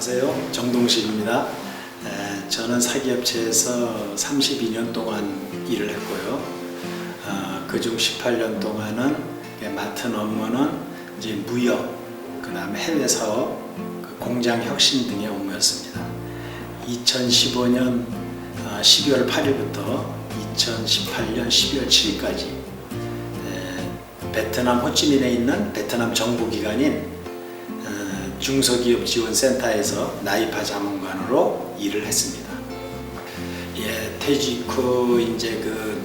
안녕하세요. 정동식입니다. 에, 저는 사기업체에서 32년 동안 일을 했고요. 어, 그중 18년 동안은 맡은 업무는 이제 무역, 그 다음에 해외 사업, 그 공장 혁신 등의 업무였습니다. 2015년 12월 8일부터 2018년 12월 7일까지 베트남 호치민에 있는 베트남 정부 기관인 어, 중소기업 지원센터에서 나이파 자문관으로 일을 했습니다. 예, 퇴직 후 이제 그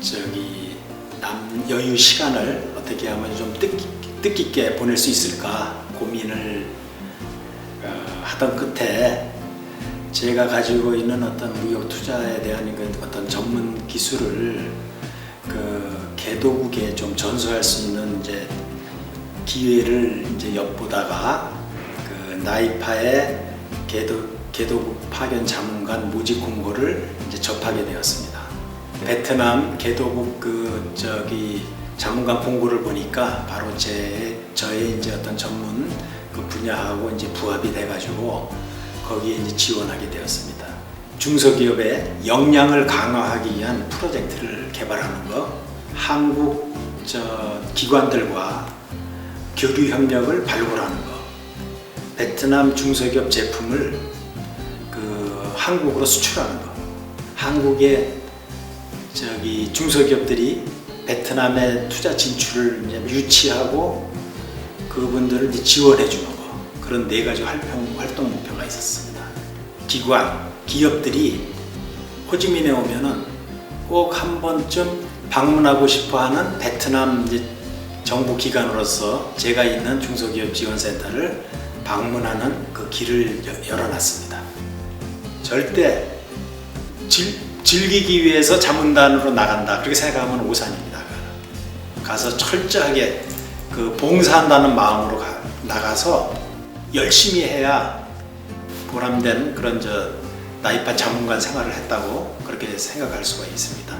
저기 남 여유 시간을 어떻게 하면 좀 뜻깊, 뜻깊게 보낼 수 있을까 고민을 어, 하던 끝에 제가 가지고 있는 어떤 무역 투자에 대한 그 어떤 전문 기술을 그 개도국에 좀 전수할 수 있는 이제 기회를 이제 엿보다가 그 나이파의 개도 개도국 파견 자문관 모집 공고를 이제 접하게 되었습니다. 베트남 개도국 그 저기 자문관 공고를 보니까 바로 제 저의 이제 어떤 전문 그 분야하고 이제 부합이 돼가지고 거기에 이제 지원하게 되었습니다. 중소기업의 역량을 강화하기 위한 프로젝트를 개발하는 것, 한국 저 기관들과 교류 협력을 발굴하는 것, 베트남 중소기업 제품을 그 한국으로 수출하는 것, 한국의 저기 중소기업들이 베트남의 투자 진출을 유치하고 그분들을 지원해 주는 거 그런 네 가지 활동, 활동 목표가 있었습니다. 기관, 기업들이 호지민에 오면은 꼭 한 번쯤 방문하고 싶어 하는 베트남 이제 정부 기관으로서 제가 있는 중소기업 지원센터를 방문하는 그 길을 여- 열어놨습니다. 절대 즐, 즐기기 위해서 자문단으로 나간다 그렇게 생각하면 오산입니다. 가서 철저하게 그 봉사한다는 마음으로 가, 나가서 열심히 해야 보람된 그런 저 나이파 자문관 생활을 했다고 그렇게 생각할 수가 있습니다.